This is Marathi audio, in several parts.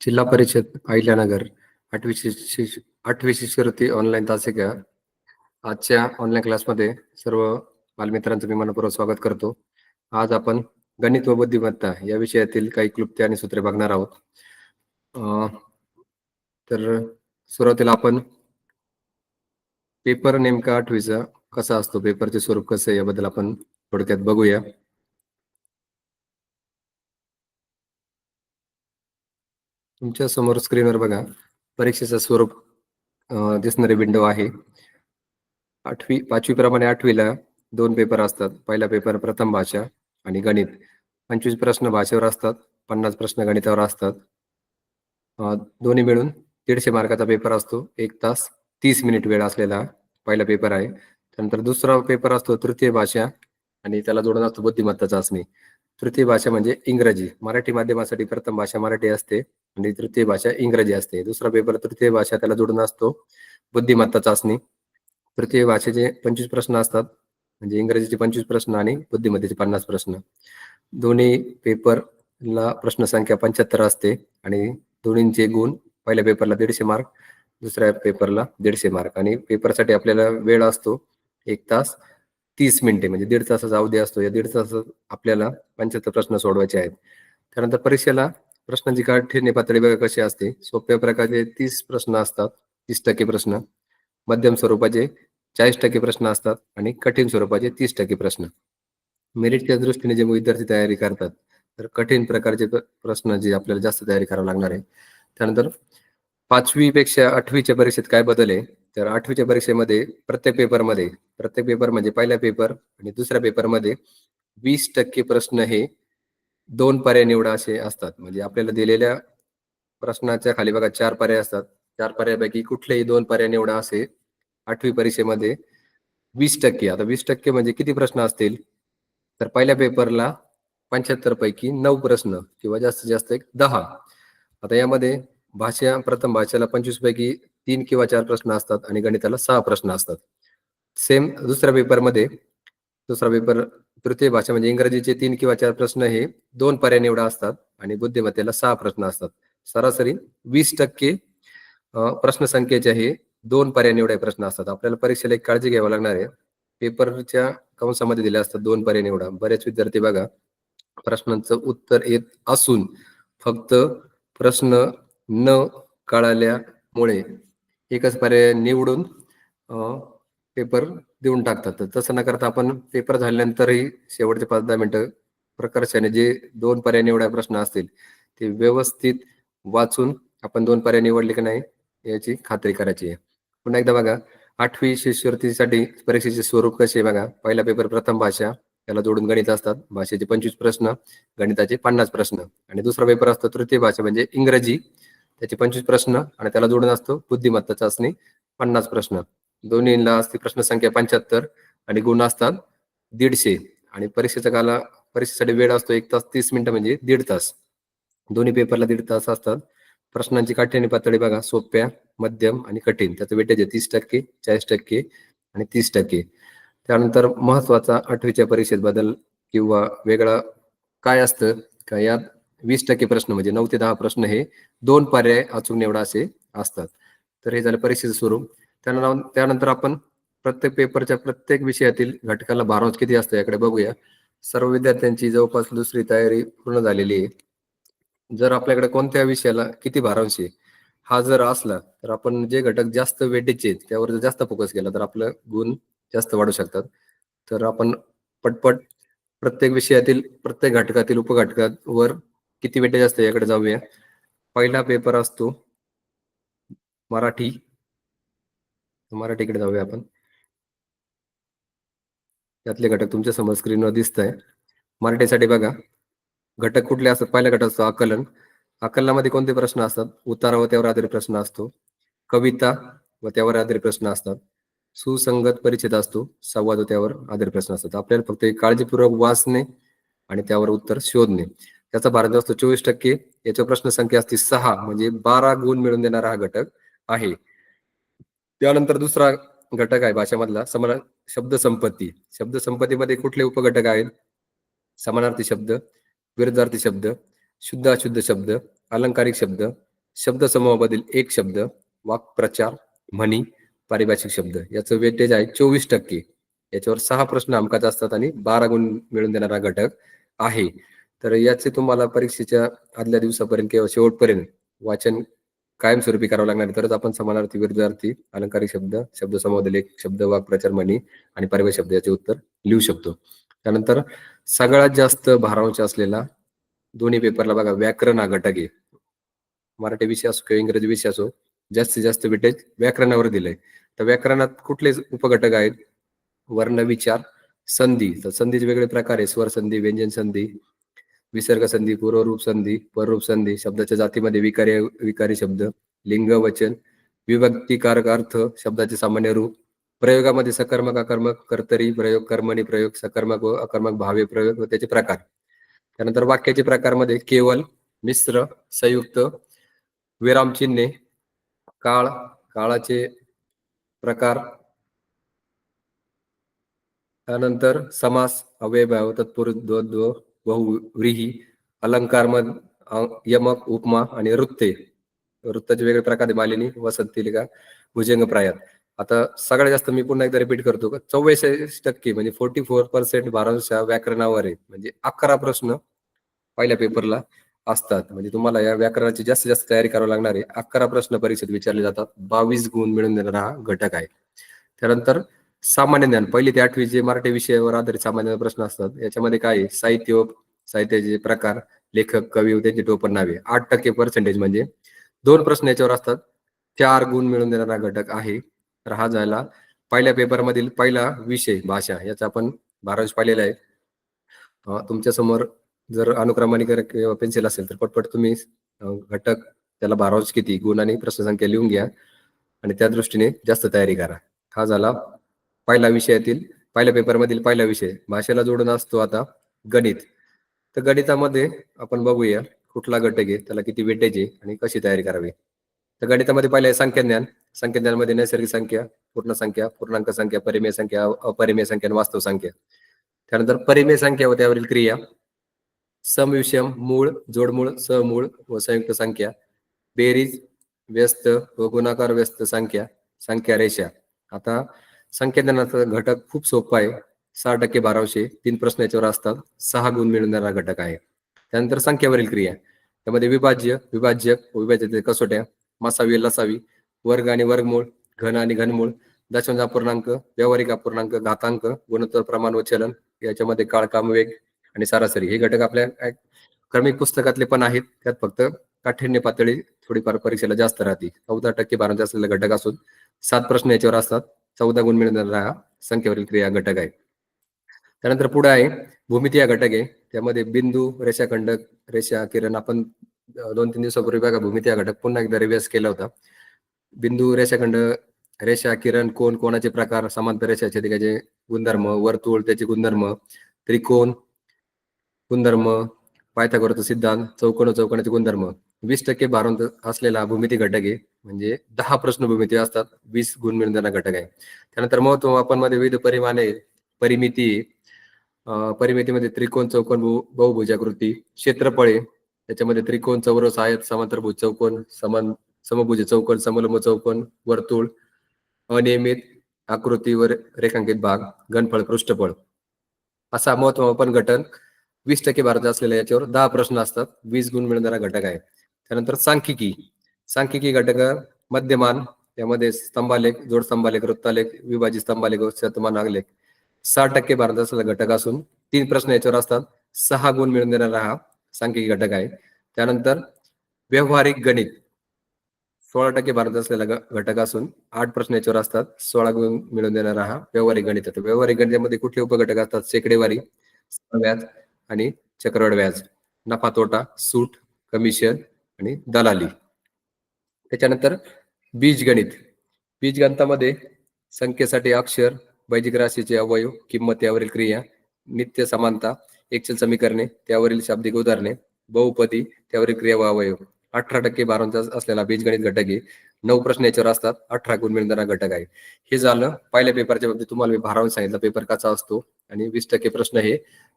जिल्हा परिषद अहिल्यानगर आठवी शिष्य आठवी शिष्यवृत्ती ऑनलाईन तासिका. आजच्या ऑनलाईन क्लासमध्ये सर्व बालमित्रांचं मी मनपूर्वक स्वागत करतो. आज आपण गणित व बुद्धिमत्ता या विषयातील काही क्लुप्त्या आणि सूत्रे बघणार आहोत. अं, तर सुरुवातीला आपण पेपर नेमका आठवीचा कसा असतो पेपरचे स्वरूप कसं आहे याबद्दल आपण थोडक्यात बघूया. तुमच्यासमोर स्क्रीनवर बघा. परीक्षेचं स्वरूप अं, दिसणारी विंडो आहे. आठवी पाचवी प्रमाणे आठवीला दोन पेपर असतात. पहिला पेपर प्रथम भाषा आणि गणित. पंचवीस प्रश्न भाषेवर असतात पन्नास प्रश्न गणितावर असतात. दोन्ही मिळून दीडशे मार्काचा पेपर असतो. एक तास तीस मिनिट वेळ असलेला पहिला पेपर आहे. त्यानंतर दुसरा पेपर असतो तृतीय भाषा आणि त्याला जोडून असतो बुद्धिमत्ता चाचणी. तृतीय भाषा म्हणजे इंग्रजी. मराठी माध्यमासाठी प्रथम भाषा मराठी असते. म्हणजे आणि तृतीय भाषा इंग्रजी असते. दुसरा पेपर तृतीय भाषा त्याला जोडून असतो. बुद्धिमत्ता चाचणी. तृतीय भाषेचे पंचवीस प्रश्न असतात. म्हणजे इंग्रजीचे पंचवीस प्रश्न आणि बुद्धिमत्तेचे पन्नास प्रश्न. दोन्ही पेपरला प्रश्न संख्या पंच्याहत्तर असते आणि दोन्हींचे गुण पहिल्या पेपरला दीडशे मार्क दुसऱ्या पेपरला दीडशे मार्क आणि पेपरसाठी आपल्याला वेळ असतो एक तास तीस मिनिटे म्हणजे दीड तासाचा अवधी असतो. या दीड तासात आपल्याला पंच्याहत्तर प्रश्न सोडवायचे आहेत. त्यानंतर परीक्षेला प्रश्नांची ठेरणे पातळी बघा कशी असते. सोप्या प्रकारचे तीस प्रश्न असतात तीस टक्के प्रश्न. मध्यम स्वरूपाचे चाळीस टक्के प्रश्न असतात आणि कठीण स्वरूपाचे तीस टक्के प्रश्न. मेरिटच्या दृष्टीने जे विद्यार्थी तयारी करतात तर कठीण प्रकारचे प्रश्न जे आपल्याला जास्त तयारी करावं लागणार आहे. त्यानंतर पाचवी पेक्षा आठवीच्या परीक्षेत काय बदल आहे? तर आठवीच्या परीक्षेमध्ये प्रत्येक पेपरमध्ये प्रत्येक पेपर म्हणजे पहिला पेपर आणि दुसऱ्या पेपरमध्ये वीस टक्के प्रश्न हे दोन पर्याय निवडा असे असतात. म्हणजे आपल्याला दिलेल्या प्रश्नाच्या खाली बघा चार पर्याय असतात. चार पर्यायापैकी कुठलेही दोन पर्याय निवडा असे आठवी परीक्षेमध्ये वीस टक्के. आता वीस टक्के म्हणजे किती प्रश्न असतील? तर पहिल्या पेपरला पंच्याहत्तर पैकी नऊ प्रश्न किंवा जास्तीत जास्त एक दहा. आता यामध्ये भाषा प्रथम भाषेला पंचवीस पैकी तीन किंवा चार प्रश्न असतात आणि गणिताला सहा प्रश्न असतात. सेम दुसऱ्या पेपरमध्ये दुसरा पेपर तृतीय भाषा म्हणजे इंग्रजीचे तीन किंवा चार प्रश्न हे दोन पर्याय निवडा असतात आणि बुद्धिमत्तेला सहा प्रश्न असतात. सरासरी वीस टक्के अं, प्रश्न संख्येचे हे दोन पर्याय निवडाय प्रश्न असतात. आपल्याला परीक्षेला एक काळजी घ्यावी लागणार आहे. पेपरच्या कंसामध्ये दिले असतात दोन पर्याय निवडा. बरेच विद्यार्थी बघा प्रश्नांचं उत्तर येत असून फक्त प्रश्न न कळाल्यामुळे एकच पर्याय निवडून अं, पेपर देऊन टाकतात. तर तसं न करता आपण पेपर झाल्यानंतरही शेवटचे पाच दहा मिनिटं प्रकर्षाने जे दोन पर्याय निवडा प्रश्न असतील ते व्यवस्थित वाचून आपण दोन पर्याय निवडले की नाही याची खात्री करायची आहे. पुन्हा एकदा बघा आठवी शिष्यवृत्तीसाठी परीक्षेचे स्वरूप कसे बघा. पहिला पेपर प्रथम भाषा त्याला जोडून गणित असतात. भाषेचे पंचवीस प्रश्न गणिताचे पन्नास प्रश्न. आणि दुसरा पेपर असतो तृतीय भाषा म्हणजे इंग्रजी. त्याचे पंचवीस प्रश्न आणि त्याला जोडून असतो बुद्धिमत्ता चाचणी पन्नास प्रश्न. दोन्हीला असते प्रश्नसंख्या पंच्याहत्तर आणि गुण असतात दीडशे. आणि परीक्षेचा काला परीक्षेसाठी वेळ असतो एक तास तीस मिनिटं म्हणजे दीड तास. दोन्ही पेपरला दीड तास असतात. प्रश्नांची काठ्याने पातळी बघा सोप्या मध्यम आणि कठीण. त्याचं वेटेज आहे तीस टक्के चाळीस टक्के आणि तीस टक्के. त्यानंतर महत्त्वाचा आठवीच्या परीक्षेत बदल किंवा वेगळा काय असतं? का यात वीस टक्के प्रश्न म्हणजे नऊ ते दहा प्रश्न हे दोन पर्याय अचूक निवडा असे असतात. तर हे झालं परीक्षेचं स्वरूप त्यानंतर त्यानंतर आपण प्रत्येक पेपरच्या प्रत्येक विषयातील घटकाला भारांश किती असतो याकडे बघूया. सर्व विद्यार्थ्यांची जवळपास दुसरी तयारी पूर्ण झालेली आहे. जर आपल्याकडे कोणत्या विषयाला किती भारांश आहे हा जर असला तर आपण जे घटक जास्त वेटेचे आहेत त्यावर जर जास्त फोकस केला तर आपलं गुण जास्त वाढू शकतात. तर आपण पटपट प्रत्येक विषयातील प्रत्येक घटकातील उपघटकावर किती वेटेज असते याकडे जाऊया. पहिला पेपर असतो मराठी मराठीकडे जाऊया आपण. त्यातले घटक तुमच्यासमोर स्क्रीनवर दिसत आहे मराठीसाठी बघा घटक कुठले असतात? पहिला घटक असतो आकलन. आकलनामध्ये कोणते प्रश्न असतात? उतारा व त्यावर आधारित प्रश्न असतो. कविता व त्यावर आधारित प्रश्न असतात. सुसंगत परिचित असतो. संवाद व त्यावर आधारित प्रश्न असतात. आपल्याला फक्त काळजीपूर्वक वाचणे आणि त्यावर उत्तर शोधणे. त्याचा भारत असतो चोवीस टक्के. याच्या प्रश्न संख्या असते सहा. म्हणजे बारा गुण मिळून देणारा हा घटक आहे. त्यानंतर दुसरा घटक आहे भाषेमधला समान शब्दसंपत्ती. शब्दसंपत्तीमध्ये कुठले उपघटक आहेत? समानार्थी शब्द विरुद्धार्थी शब्द शुद्ध अशुद्ध शब्द अलंकारिक शब्द शब्दसमूहामधील एक शब्द वाक्प्रचार म्हणी पारिभाषिक शब्द. याचं वेटेज आहे चोवीस टक्के. याच्यावर सहा प्रश्न हमखास असतात आणि बारा गुण मिळून देणारा घटक आहे. तर याचे तुम्हाला परीक्षेच्या आदल्या दिवसापर्यंत किंवा शेवटपर्यंत वाचन कायमस्वरूपी करावं लागणार तरच आपण समानार्थी विरुद्धार्थी अलंकारिक शब्द शब्द एक शब्द वाक्प्रचार म्हणी आणि पारिभाषिक शब्द याचे उत्तर लिहू शकतो. त्यानंतर सगळ्यात जास्त भारांश असलेला दोन्ही पेपरला बघा व्याकरण हा घटक आहे. मराठी विषय असो किंवा इंग्रजी विषय असो जास्तीत जास्त विटेज व्याकरणावर दिलंय. तर व्याकरणात कुठले उपघटक आहेत? वर्ण विचार संधी. तर संधीचे वेगळे प्रकार आहे स्वर संधी व्यंजन संधी विसर्ग संधी पूर्वरूप संधी पररूप संधी शब्दाच्या जातीमध्ये विकारी विकारी शब्द लिंग वचन विभक्तिकारक अर्थ शब्दाचे सामान्य रूप प्रयोगामध्ये सकर्मक अकर्मक कर्तरी प्रयोग कर्मणी प्रयोग सकर्मक व अकर्मक भावे प्रयोग व त्याचे प्रकार. त्यानंतर वाक्याचे प्रकारमध्ये केवल मिश्र संयुक्त विरामचिन्हे काळ काळाचे प्रकार त्यानंतर समास अव्ययभाव तत्पुरुष द्वद्व बहुव्रीही अलंकार यमक उपमा आणि वृत्ते. वृत्ताचे वेगळे प्रकार आहे, मालिनी वसंतिलिका भुजंग प्रायात आता सगळ्यात जास्त मी पुन्हा एकदा रिपीट करतो का? चव्वेचाळीस टक्के म्हणजे फोर्टी फोर पर्सेंट भारताच्या व्याकरणावर आहे. म्हणजे अकरा प्रश्न पहिल्या पेपरला असतात. म्हणजे तुम्हाला या व्याकरणाची जास्तीत जास्त तयारी करावी लागणार आहे. अकरा प्रश्न परीक्षेत विचारले जातात. बावीस गुण मिळून देणारा हा घटक आहे. त्यानंतर सामान्य ज्ञान पहिली ते आठवी जे मराठी विषयावर आधारित सामान्य प्रश्न असतात याच्यामध्ये काय आहे? साहित्य साहित्याचे प्रकार लेखक कवी त्यांची टोपण नावे. आठ टक्के पर्सेंटेज म्हणजे दोन प्रश्न याच्यावर असतात. चार गुण मिळून देणारा घटक आहे. तर हा झाला पहिल्या पेपरमधील पहिला विषय भाषा याचा आपण बारावीस पाहिलेला आहे. तुमच्यासमोर जर अनुक्रमानिक किंवा पेन्सिल असेल तर पटपट तुम्ही घटक त्याला बारावीस किती गुण आणि प्रश्नसंख्या लिहून घ्या. आणि त्या दृष्टीने जास्त तयारी करा. हा झाला पहिला विषयातील पहिल्या पेपरमधील पहिला विषय. भाषेला जोडून असतो आता गणित. तर गणितामध्ये आपण बघूया कुठला घटक आहे त्याला किती वेटेज आहे आणि कशी तयारी करावी. तर गणितामध्ये पहिलं आहे संख्याज्ञान. संख्याज्ञानमध्ये नैसर्गिक संख्या पूर्ण संख्या पूर्णांक संख्या परिमेय संख्या अपरिमेय संख्या आणि वास्तव संख्या. त्यानंतर परिमेय संख्या व त्यावरील क्रिया. समविषम मूळ जोडमूळ समूळ व संयुक्त संख्या. बेरीज व्यस्त व गुणाकार व्यस्त संख्या. संख्या रेषा. आता संख्याज्ञानाचा घटक खूप सोपा आहे. सहा टक्के बाराशे तीन प्रश्न याच्यावर असतात. सहा गुण मिळणारा घटक आहे. त्यानंतर संख्यावरील क्रिया. त्यामध्ये विभाज्य विभाज्यक विभाज्य विभाज्याचे कसोट्या मासावी लसावी वर्ग आणि वर्गमूळ घन आणि घनमूळ दशांश अपूर्णांक व्यावहारिक अपूर्णांक घातांक गुणोत्तर प्रमाण व चलन याच्यामध्ये काळ कामवेग आणि सरासरी. हे घटक आपल्या क्रमिक पुस्तकातले पण आहेत. त्यात फक्त काठिण्य पातळी थोडीफार परीक्षेला जास्त राहते चौदा टक्के बारांचे असलेला घटक असून सात प्रश्न याच्यावर असतात. चौदा गुण मिळणारा हा संख्येवरील क्रिया घटक आहे. त्यानंतर पुढे आहे भूमिती हा घटक आहे. त्यामध्ये बिंदू रेषाखंड रेषा किरण आपण दोन तीन दिवसापूर्वी बघा भूमिती हा घटक पुन्हा एकदा रिव्हर्स केला होता. बिंदू रेषाखंड रेषा किरण कोण कोणाचे प्रकार समांतर रेषा त्याचे गुणधर्म वर्तुळ त्याचे गुणधर्म त्रिकोण गुणधर्म पायथागोरचा सिद्धांत चौकोन चौकोनाचे गुणधर्म. वीस टक्के भारांत असलेला भूमिती घटक आहे. म्हणजे दहा प्रश्न भूमिती असतात वीस गुण घटक आहे. त्यानंतर महत्त्व मापनमध्ये विविध परिमाणे परिमिती अं, परिमितीमध्ये त्रिकोण चौकोन बहुभुजाकृती क्षेत्रफळे त्याच्यामध्ये त्रिकोण चौरस आयत समांतरभुज चौकोन समान समभुज चौकोन समलंब चौकोन वर्तुळ अनियमित आकृतीवर रेखांकित भाग गणफळ पृष्ठफळ. असा महत्त्वपूर्ण घटक वीस टक्के भारतात असलेल्या याच्यावर दहा प्रश्न असतात वीस गुण मिळणारा घटक आहे. त्यानंतर सांख्यिकी. सांख्यिकी घटक मध्यमान यामध्ये स्तंभालेख जोड स्तंभालेख वृत्तालेख विभाजित स्तंभालेख शतमान आगलेख. सहा टक्के भारत असलेला घटक असून तीन प्रश्न याच्यावर असतात. सहा गुण मिळून देणारा हा सांख्यिकी घटक आहे. त्यानंतर व्यवहारिक गणित. सोळा टक्के भारत असलेला घटक असून आठ प्रश्न याच्यावर असतात. सोळा गुण मिळून देणारा हा व्यवहारिक गणित आहे. व्यवहारिक गणितामध्ये कुठले उपघटक असतात? शेकडेवारी व्याज आणि चक्रवाढ व्याज. नफा तोटा सूट कमिशन आणि दलाली. त्याच्यानंतर बीजगणित. बीजगणितामध्ये संख्येसाठी अक्षर वैदिक राशीचे अवयव किंमत यावरील क्रिया नित्य समानता एकचल समीकरणे त्यावरील शाब्दिक उदाहरणे बहुपदी त्यावरील क्रिया व अवयव. अठरा टक्के बारांचा असलेला बीजगणित घटक आहे नऊ प्रश्न याच्यावर असतात. अठरा गुण मिळणारा घटक आहे. हे झालं पहिल्या पेपरच्या बाबतीत तुम्हाला मी भारावून सांगितलं पेपर कसा असतो आणि वीस टक्के प्रश्न हे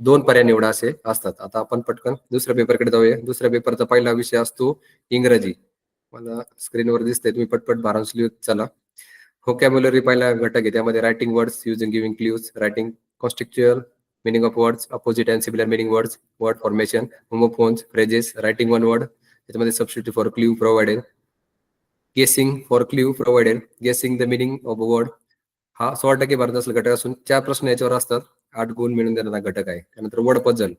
दोन पर्याय निवडा असे असतात. आता आपण पटकन दुसऱ्या पेपरकडे जाऊया. दुसऱ्या पेपरचा पहिला विषय असतो इंग्रजी. मला स्क्रीनवर दिसते तुम्ही पटपट बारांश चला. होकॅम्युलरी पहिला घटक आहे. त्यामध्ये writing words using giving clues writing contextual meaning of words opposite and similar meaning words word formation homophones phrases writing one word त्याच्यामध्ये substitute for clue provided guessing for clue provided guessing the meaning of a word हा सोळा टक्के भारत असलेला घटक असून चार प्रश्न याच्यावर असतात. आठ गुण मिळून देणारा घटक आहे. त्यानंतर वर्ड पझल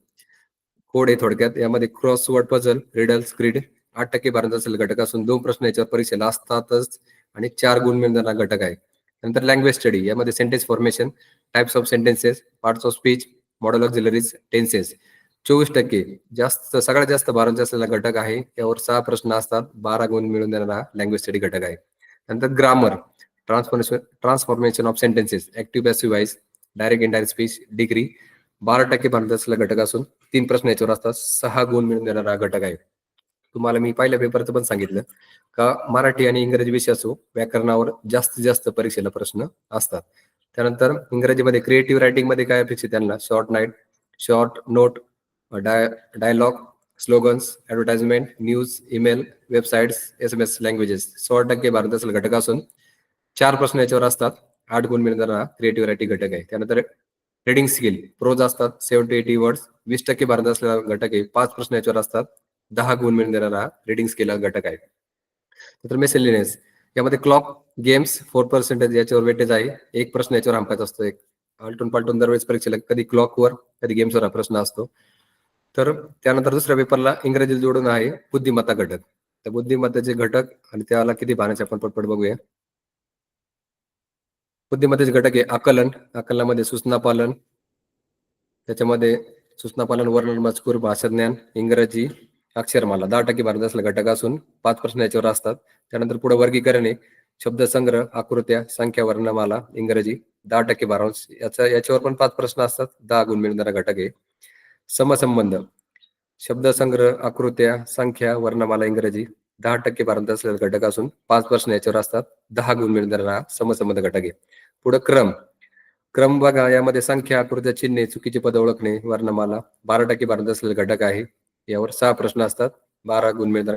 कोड आहे थोडक्यात. यामध्ये क्रॉस वर्ड पझल रिडल्स क्रीड आठ टक्के भारत असेल घटक असून दोन प्रश्न याच्यावर परीक्षेला असतातच. आणि चार गुण मिळून घटक आहे. नंतर लँग्वेज स्टडी यामध्ये sentence formation types of sentences parts of speech modal auxiliaries tenses चोवीस टक्के जास्त सगळ्यात जास्त भारांचा असलेला घटक आहे. यावर सहा प्रश्न असतात. बारा गुण मिळून देणारा लँग्वेज स्टडी घटक आहे. नंतर grammar transformation transformation of sentences active passive wise direct indirect speech degree बारा टक्के भारतात असलेला घटक असून तीन प्रश्न याच्यावर असतात. सहा गुण मिळून देणारा घटक आहे. तुम्हाला मी पहिल्या पेपरचं पण सांगितलं का मराठी आणि इंग्रजी विषय असो व्याकरणावर जास्तीत जास्त परीक्षेला प्रश्न असतात. त्यानंतर इंग्रजीमध्ये क्रिएटिव्ह रायटिंगमध्ये काय अपेक्षित त्यांना? शॉर्ट नाईट शॉर्ट नोट डाय dialogue slogans advertisement news email websites S M S languages सोळा टक्के भारत असलेला घटक असून चार प्रश्न याच्यावर असतात. आठ गुण मिळणारा क्रिएटिव्ह रायटिंग घटक आहे. त्यानंतर रेडिंग स्किल प्रोज असतात. सेव्हन्टी एटी वर्ड्स वीस टक्के भारत असलेला घटक आहे. पाच प्रश्न याच्यावर असतात. दहा गुण मिळून देणारा रिडिंग स्किल घटक आहे. नंतर मेसेलिनेस यामध्ये क्लॉक गेम्स फोर पर्सेंटेज याच्यावर वेटेज आहे. एक प्रश्न याच्यावर हंपायचा असतो. एक आलटून पालटून दरवेळेस परीक्षेला कधी क्लॉकवर कधी गेम्सवर हा प्रश्न असतो. तर त्यानंतर दुसऱ्या पेपरला इंग्रजी जोडून आहे बुद्धिमत्ता घटक. त्या बुद्धिमत्तेचे घटक आणि त्याला किती भानाचे आपण पटपट बघूया. बुद्धिमत्तेचे घटक आहे आकलन. आकलनामध्ये सूचना पालन. त्याच्यामध्ये सूचना पालन वर्णन मजकूर भाषाज्ञान इंग्रजी अक्षरमाला दहा टक्के भारत असलेला घटक असून पाच प्रश्न याच्यावर असतात. त्यानंतर पुढे वर्गीकरण आहे शब्दसंग्रह आकृत्या संख्या वर्णमाला इंग्रजी दहा टक्के भारांश याचा याच्यावर पण पाच प्रश्न असतात. दहा गुण मिळणारा घटक आहे. समसंबंध. शब्दसंग्रह आकृत्या संख्या वर्णमाला इंग्रजी दहा टक्के भारत असलेला घटक असून पाच प्रश्न याच्यावर असतात. दहा गुण मिळणारा समसंबंध घटक आहे. पुढे क्रम. क्रम बघा. यामध्ये संख्या आकृत्या चिन्हे चुकीचे पद ओळखणे वर्णमाला बारा टक्के भारत असलेला घटक आहे. यावर सहा प्रश्न असतात. बारा गुण मिळणार